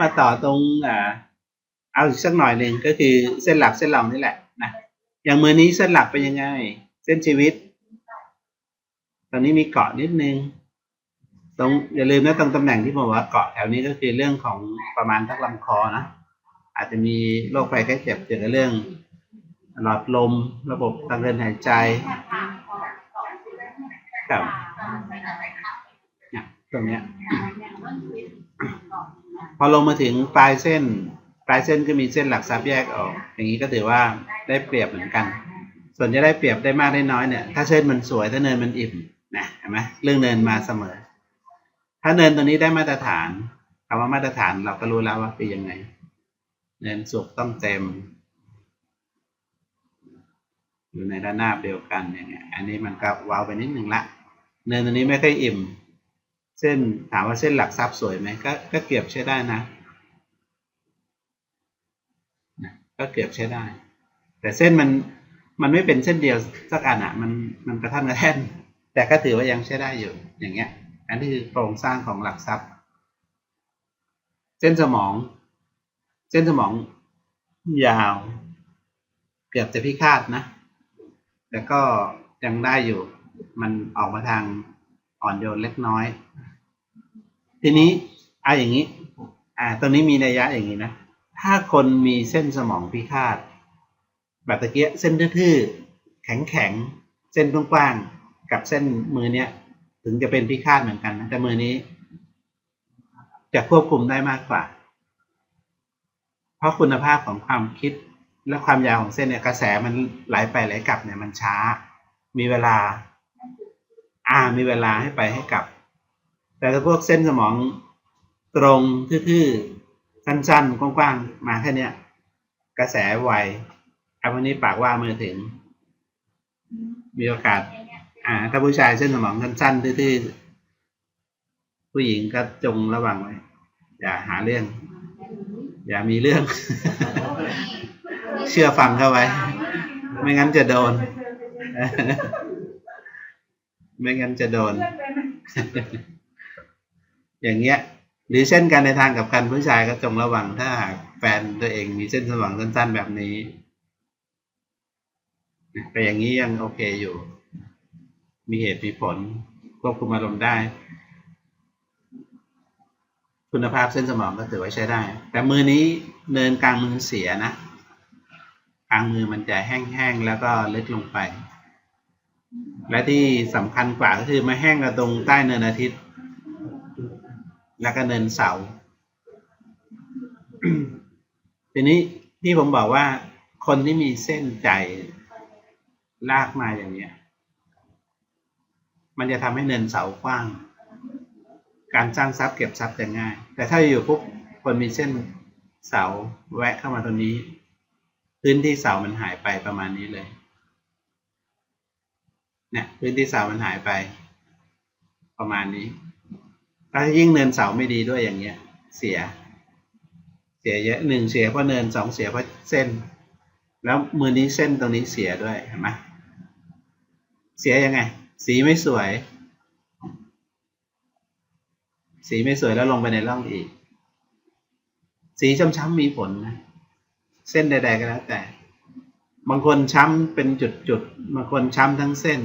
มาต่อตรงอ่าเอาอีกสักหน่อยหนึ่งก็คือเส้นหลักเส้นรองนี่แหละนะอย่างมือนี้เส้นหลักเป็นยังไง เส้นชีวิต ตรงนี้มีเกาะนิดนึงตรงอย่าลืมนะตรงตำแหน่งที่ผมว่าเกาะแถวนี้ก็คือเรื่องของประมาณทักลำคอนะอาจจะมีโรคภัยไข้เจ็บเกี่ยวกับเรื่อง หลอดลมระบบทางเดินหายใจครับเนี่ยตรงเนี้ย พอลงมาถึงปลายเส้น ปลายเส้นก็มีเส้นหลักทรัพย์แยกออก อย่างนี้ก็ถือว่าได้เปรียบเหมือนกัน ส่วนจะได้เปรียบได้มากได้น้อยเนี่ย ถ้าเส้นมันสวยถ้าเนินมันอิ่มนะเห็นไหมเรื่องเนินมาเสมอ ถ้าเนินตัวนี้ได้มาตรฐานคำว่ามาตรฐานเราก็รู้แล้วว่าเป็นยังไง เนินสุกต้องเต็ม อยู่ในระนาบเดียวกันอย่างเงี้ย อันนี้มันก็ว้าวไปนิดหนึ่งละ เนินตัวนี้ไม่ค่อยอิ่ม เส้นถามว่าเส้นหลักทรัพย์สวยไหมก็ก็เกือบใช้ได้นะนะก็เกือบใช้ได้ แต่เส้นมันมันไม่เป็นเส้นเดียวสักอันอะมันมันกระท่อนกระแท่นแต่ก็ถือว่ายังใช้ได้อยู่อย่างเงี้ย อันนี้คือโครงสร้างของหลักทรัพย์ เส้นสมอง เส้นสมองยาว เกือบจะพิฆาตนะแต่ก็ยังได้อยู่ มันออกมาทาง อ่อนโยนเล็กน้อย ทีนี้เอาอย่างนี้ อ่าตรงนี้มีนัยยะอย่างนี้นะ ถ้าคนมีเส้นสมองพิฆาต แบบตะเกียเส้นทื่อๆแข็งๆ เส้นกว้างๆ กับเส้นมือเนี้ย ถึงจะเป็นพิฆาตเหมือนกันนะแต่มือนี้ จะควบคุมได้มากกว่า เพราะคุณภาพของความคิดและความยาวของเส้นเนี่ยกระแสมันไหลไปไหลกลับเนี่ยมันช้า มีเวลา อ่า มีเวลาให้ไปให้กลับ แต่ถ้าพวกเส้นสมองตรงทื่อๆสั้นๆ กว้างๆ มาแค่เนี้ยกระแสไวอ้พวกนี้ปากว่ามือถึง มีโอกาส อ่า ถ้าผู้ชายเส้นสมองสั้นๆทื่อๆ ผู้หญิงก็จงระวังไว้ อย่าหาเรื่อง อย่ามีเรื่อง เชื่อฟังเข้าไว้ ไม่งั้นจะโดน ไม่งั้นจะโดน อย่างเงี้ย หรือเช่นกันในทางกับกันผู้ชายก็จงระวังถ้าหากแฟนตัวเองมีเส้นสมองสั้นๆแบบนี้แต่อย่างนี้ยังโอเคอยู่ มีเหตุมีผลควบคุมอารมณ์ได้ คุณภาพเส้นสมองก็ถือว่าใช้ได้ แต่มือนี้เนินกลางมือเสียนะกลางมือมันจะแห้งๆแล้วก็ลึกลงไป และที่สำคัญกว่าก็คือมาแห้งกับตรงใต้เนินอาทิตย์ แล้วก็เนินเสาทีนี้ที่ผมบอกว่าคนที่มีเส้นใจลากมาอย่างเนี้ย มันจะทำให้เนินเสากว้าง การสร้างทรัพย์เก็บทรัพย์จะง่าย แต่ถ้าอยู่ปุ๊บคนมีเส้นเสาแวะเข้ามาตรงนี้ พื้นที่เสามันหายไปประมาณนี้เลย เนี่ยพื้นที่เสามันหายไป ประมาณนี้ถ้ายิ่งเนินเสาไม่ดีด้วยอย่างเงี้ย เสีย เสียเยอะหนึ่งเสียเพราะเนินสองเสียเพราะเส้น แล้วมือนี้เส้นตรงนี้เสียด้วยเห็นไหมเสียยังไง สีไม่สวย สีไม่สวยแล้วลงไปในร่องอีก สีช้ำๆมีผลนะ เส้นใด ๆ ก็แล้วแต่ บางคนช้ำเป็นจุดๆ บางคนช้ำทั้งเส้น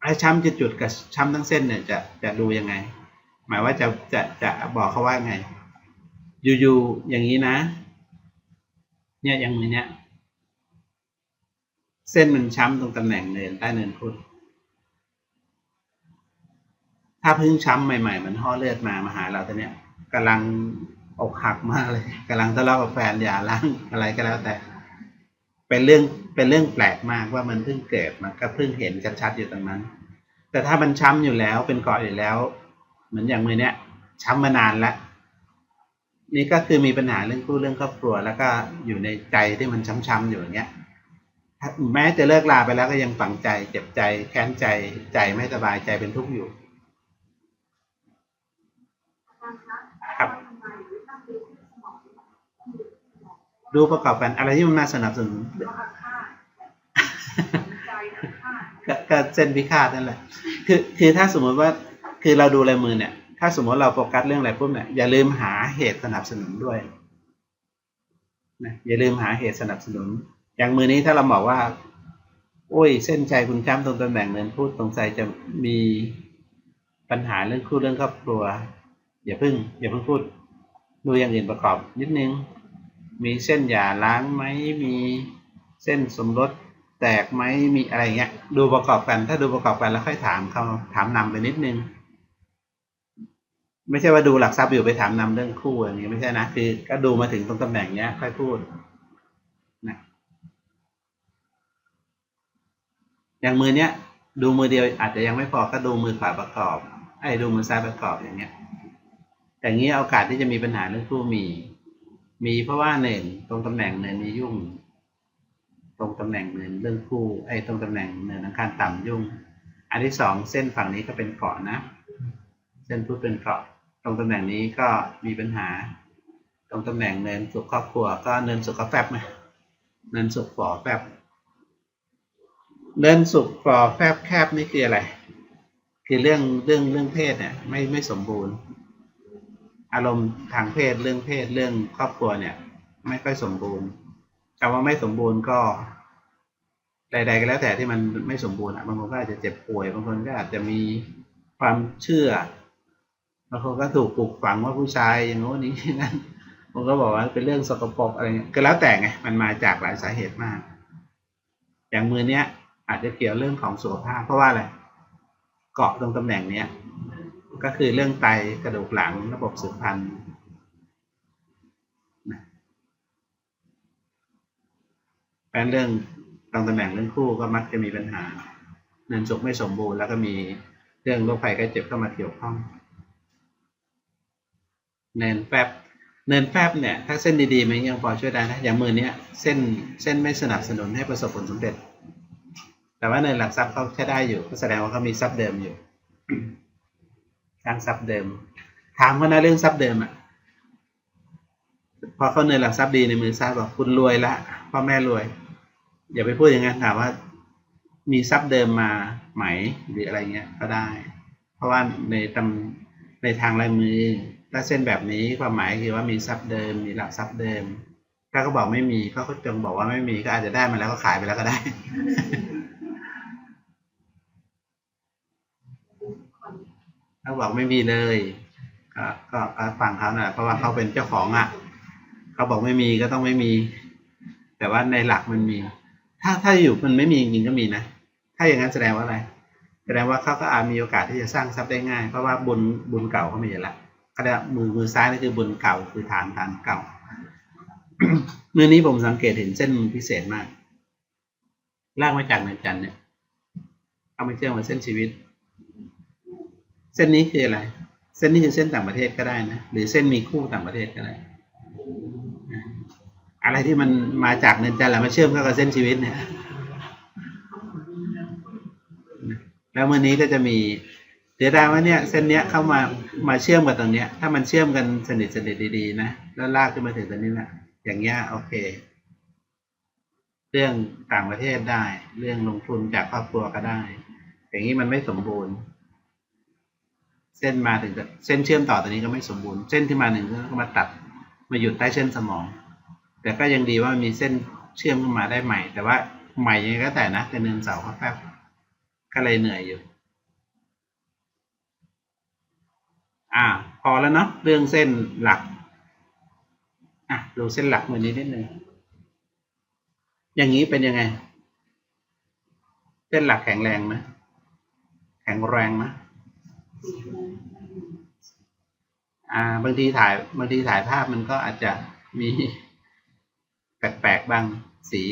ไอ้ช้ำจุดๆกับช้ำทั้งเส้นเนี่ยจะจะดูยังไง หมายว่าจะจะจะบอกเขาว่าไง อยู่ๆอย่างนี้นะ เนี่ยอย่างนี้เนี่ยเส้นมันช้ำตรงตำแหน่งเนินใต้เนินพุทธถ้าเพิ่งช้ำใหม่ๆ มันห่อเลือดมามาหาเราแต่เนี้ยกำลังอกหักมากเลยกำลังทะเลาะกับแฟนอย่าล้างอะไรก็แล้วแต่ เป็นเรื่องเป็นเรื่องแปลกมากว่ามันเพิ่งเกิดมันก็เพิ่งเห็นชัดๆอยู่ตรงนั้น แต่ถ้ามันช้ำอยู่แล้วเป็นเกาะอยู่แล้ว เหมือนอย่างมือเนี้ยช้ำมานานแล้วนี่ก็คือมีปัญหาเรื่องคู่เรื่องครอบครัว แล้วก็อยู่ในใจที่มันช้ำๆอยู่อย่างเงี้ยแม้จะเลิกลาไปแล้วก็ยังฝังใจเจ็บใจแค้นใจใจไม่สบายใจเป็นทุกข์อยู่ ครับ ดูประกอบกันอะไรที่มันมาสนับสนุนก็ก็เส้นพิฆาตนั่นแหละ คือคือถ้าสมมติว่าคือเราดูลายมือเนี่ยคถ้าสมมติเราโฟกัสเรื่องอะไรปุ๊บเนี่ยอย่าลืมหาเหตุสนับสนุนด้วยนะอย่าลืมหาเหตุสนับสนุน อย่างมือนี้ถ้าเราบอกว่า โอ้ย เส้นใจคุณจ้ำตรงตำแหน่งเนินพูดตรงใจจะมีปัญหาเรื่องคู่เรื่องครอบครัว อย่าเพิ่ง อย่าเพิ่งพูด ดูอย่างอื่นประกอบนิดนึง มีเส้นหย่าล้างไหมมีเส้นสมรสแตกไหมมีอะไรเงี้ย ดูประกอบกัน ถ้าดูประกอบกันแล้วค่อยถามเขาถามนำไปนิดนึง ไม่ใช่ว่าดูหลักทรัพย์อยู่ไปถามนำเรื่องคู่อย่างนี้ไม่ใช่นะคือ ก็ดูมาถึงตรงตำแหน่งเนี้ย ค่อยพูดนะอย่างมือเนี้ยดูมือเดียวอาจจะยังไม่พอก็ดูมือขวาประกอบไอ้ดูมือซ้ายประกอบอย่างเงี้ยแต่งี้โอกาสที่จะมีปัญหาเรื่องคู่มี มีเพราะว่าหนึ่งตรงตำแหน่งเนินนี้ยุ่ง ตรงตำแหน่งเนินเรื่องคู่ไอ้ตรงตำแหน่งเนินอังคารต่ำยุ่ง อันที่สองเส้นฝั่งนี้ก็เป็นเกาะนะ เส้นพุทธเป็นเกาะตรงตำแหน่งนี้ก็มีปัญหา ตรงตำแหน่งเนินสุขครอบครัวก็เนินสุขแฟบไหมเนินสุขฝ่อแฟบเนินสุขฝ่อแฟบแคบนี่คืออะไร คือเรื่องเรื่องเรื่องเพศเนี่ยไม่ไม่สมบูรณ์ อารมณ์ทางเพศเรื่องเพศเรื่องครอบครัวเนี่ย ไม่ค่อยสมบูรณ์คำว่าไม่สมบูรณ์ก็ใดๆก็แล้วแต่ที่มันไม่สมบูรณ์อะบางคนก็อาจจะเจ็บป่วย บางคนก็อาจจะมีความเชื่อบางคนก็ถูกปลูกฝังว่าผู้ชายอย่างโน้นนี้นั่นบางคนก็บอกว่าเป็นเรื่องสกปรกอะไรเงี้ยก็แล้วแต่ไงมันมาจากหลายสาเหตุมาก อย่างมือเนี้ยอาจจะเกี่ยวเรื่องของสุขภาพเพราะว่าอะไรเกาะตรงตำแหน่งเนี้ย ก็คือเรื่องไตกระดูกหลังระบบสืบพันธุ์แปนเรื่องตรงตำแหน่งเรื่องคู่ก็มักจะมีปัญหาเนินสุขไม่สมบูรณ์แล้วก็มีเรื่องโรคภัยไข้เจ็บเข้ามาเกี่ยวข้อง เนินแฟบเนินแฟบเนี่ย ถ้าเส้นดีๆมันยังพอช่วยได้นะอย่างมือเนี้ยเส้นเส้นไม่สนับสนุนให้ประสบผลสำเร็จ แต่ว่าเนินหลักทรัพย์เขาใช้ได้อยู่ ก็แสดงว่าเขามีทรัพย์เดิมอยู่ สร้างทรัพย์เดิม ถามเขานะเรื่องทรัพย์เดิมอะพอเขาเนินหลักทรัพย์ดีในมือซ้ายบอกคุณรวยละพ่อแม่รวย อย่าไปพูดอย่างนั้นถามว่า มีทรัพย์เดิมมาไหมหรืออะไรเงี้ยก็ได้ เพราะว่าในตำในทางลายมือถ้าเส้นแบบนี้ความหมายคือว่ามีทรัพย์เดิม มีหลักทรัพย์เดิม ถ้าเขาบอกไม่มีเขาก็จงบอกว่าไม่มีก็อาจจะได้มาแล้วก็ขายไปแล้วก็ได้ ถ้าบอกไม่มีเลยก็ก็ก็ฟังเขานะเพราะว่าเขาเป็นเจ้าของอะเขาบอกไม่มีก็ต้องไม่มี แต่ว่าในหลักมันมี ถ้าถ้าอยู่มันไม่มีจริงก็มีนะถ้าอย่างนั้นแสดงว่าอะไร แสดงว่าเขาก็อาจมีโอกาสที่จะสร้างทรัพย์ได้ง่าย เพราะว่าบุญบุญเก่าเขามีอยู่แล้วก็ได้มือมือซ้ายนี่คือบุญเก่าคือฐานฐานเก่ามือนี้ผมสังเกตเห็นเส้นพิเศษมากลากมาจากเนินจันเนี่ยเอามาเชื่อมกับเส้นชีวิต เส้นนี้คืออะไร เส้นนี้คือเส้นต่างประเทศก็ได้นะ หรือเส้นมีคู่ต่างประเทศก็ได้ อะไรที่มันมาจากเนินจันทร์แล้วมาเชื่อมเข้ากับเส้นชีวิตเนี่ย แล้วมื่อนี้ก็จะมีเดี๋ยวได้ว่าเนี่ยเส้นเนี้ยเข้ามามาเชื่อมกับตรงเนี้ย ถ้ามันเชื่อมกันสนิทสนิทดีๆนะ แล้วลากขึ้นมาถึงตรงนี้แหละอย่างเงี้ยโอเค เรื่องต่างประเทศได้ เรื่องลงทุนจากครอบครัวก็ได้ อย่างนี้มันไม่สมบูรณ์ เส้นมาถึงเส้นเชื่อมต่อตัวนี้ก็ไม่สมบูรณ์ เส้นที่มาหนึ่งก็มาตัดมาหยุดใต้เส้นสมอง แต่ก็ยังดีว่ามีเส้นเชื่อมขึ้นมาได้ใหม่ แต่ว่าใหม่ยังไงก็แต่นะแต่เนินเสาเขาแป๊บก็เลยเหนื่อยอยู่ อ่า พอแล้วเนาะเรื่องเส้นหลักอะดูเส้นหลักมือนี้นิดนึงอย่างนี้เป็นยังไง เส้นหลักแข็งแรงไหมแข็งแรงไหม อ่า บางทีถ่ายบางทีถ่ายภาพมันก็อาจจะมีแปลกๆบ้างสี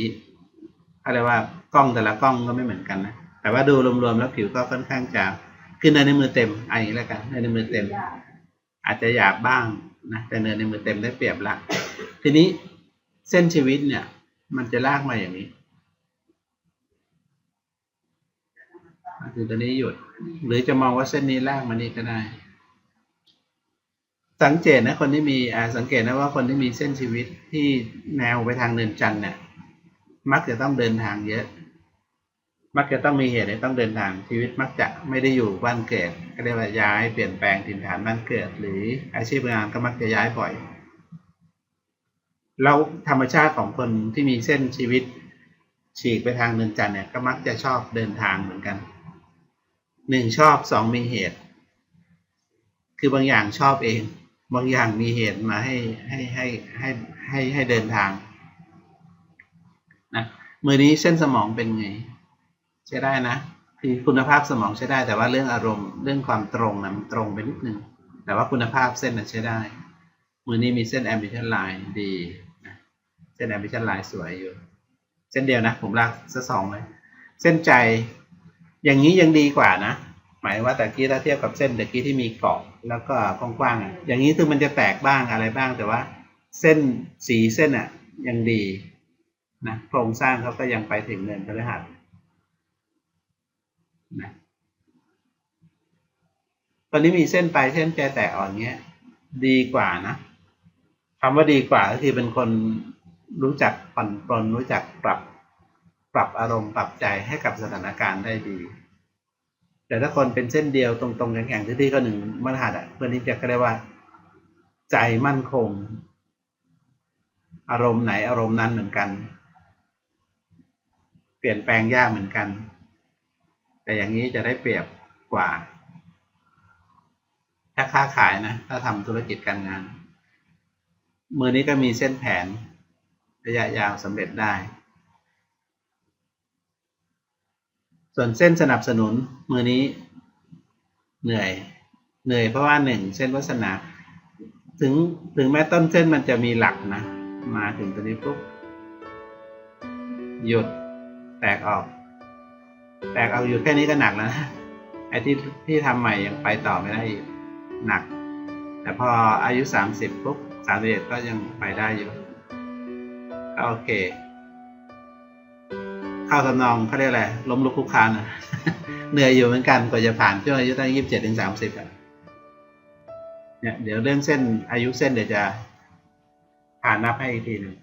อะไรว่ากล้องแต่ละกล้องก็ไม่เหมือนกันนะแต่ว่าดูรวมๆแล้วผิวก็ค่อนข้างจะขึ้นเนินในมือเต็มอันนี้แล้วกันเนินในมือเต็ม อาจจะหยาบบ้างนะแต่เนินในมือเต็มได้เปรียบละทีนี้เส้นชีวิตเนี่ย มันจะลากมาอย่างนี้ คือตัวนี้หยุด หรือจะมองว่าเส้นนี้ลากมานี่ก็ได้ สังเกตนะคนที่มีอ่าสังเกตนะว่าคนที่มีเส้นชีวิตที่แนวไปทางเนินจันทร์เนี่ยมักจะต้องเดินทางเยอะ มักจะต้องมีเหตุให้ต้องเดินทางชีวิตมักจะไม่ได้อยู่บ้านเกิดก็เรียกว่าย้ายเปลี่ยนแปลงถิ่นฐานบ้านเกิด หรืออาชีพงานก็มักจะย้ายบ่อยแล้วธรรมชาติของคนที่มีเส้นชีวิตฉีกไปทางเดินจันทร์เนี่ยก็มักจะชอบเดินทางเหมือนกัน หนึ่งชอบสองมีเหตุ คือบางอย่างชอบเอง บางอย่างมีเหตุมาให้ให้ให้ให้ให้ให้เดินทางนะมือนี้เส้นสมองเป็นไง ใช้ได้นะคือคุณภาพสมองใช้ได้ แต่ว่าเรื่องอารมณ์เรื่องความตรงนะมันตรงไปนิดนึง แต่ว่าคุณภาพเส้นนะใช้ได้ มือนี้มีเส้น ambition line ดีนะเส้น ambition line สวยอยู่ เส้นเดียวนะ ผมลากซะสองเลย เส้นใจ อย่างนี้ยังดีกว่านะ หมายว่าแต่กี้ถ้าเทียบกับเส้นตะกี้ที่มีเกาะแล้วก็กว้างๆอย่างนี้คือมันจะแตกบ้างอะไรบ้างแต่ว่า เส้นสีเส้นอะยังดีนะโครงสร้างเขาก็ยังไปถึงเนินพฤหัสนะตอนนี้มีเส้นปลายเส้นใจแตกอ่อนเงี้ย ดีกว่านะคำว่าดีกว่าก็คือเป็นคนรู้จักผ่อนปลนรู้จักปรับ ปรับอารมณ์ปรับใจให้กับสถานการณ์ได้ดี แต่ถ้าคนเป็นเส้นเดียวตรงๆแข็งๆที่ๆก็หนึ่งมรหัสอะเพื่อนนี้จะเรียกว่า ใจมั่นคง อารมณ์ไหนอารมณ์นั้นเหมือนกัน เปลี่ยนแปลงยากเหมือนกัน แต่อย่างนี้จะได้เปรียบกว่า ถ้าค้าขายนะ ถ้าทำธุรกิจการงาน มือนี้ก็มีเส้นแผนระยะยาวสำเร็จได้ ส่วนเส้นสนับสนุนมือนี้เหนื่อย เหนื่อยเพราะว่าหนึ่งเส้นวัสนา ถึงถึงแม้ต้นเส้นมันจะมีหลักนะ มาถึงตัวนี้ปุ๊บหยุดแตกออก แตกเอาอยู่แค่นี้ก็หนักแล้วนะไอ้ที่ที่ทำใหม่ยังไปต่อไม่ได้อีกหนัก แต่พออายุสามสิบปุ๊บสามสิบเอ็ดก็ยังไปได้อยู่ก็โอเค เข้าทำนองเขาเรียกอะไรล้มลุกคลุกคลานอะเหนื่อยอยู่เหมือนกันกว่าจะผ่านช่วงอายุตั้งยี่สิบเจ็ดถึงสามสิบอะเนี่ยเดี๋ยวเรื่องเส้นอายุเส้นเดี๋ยวจะผ่านนับให้อีกทีหนึ่ง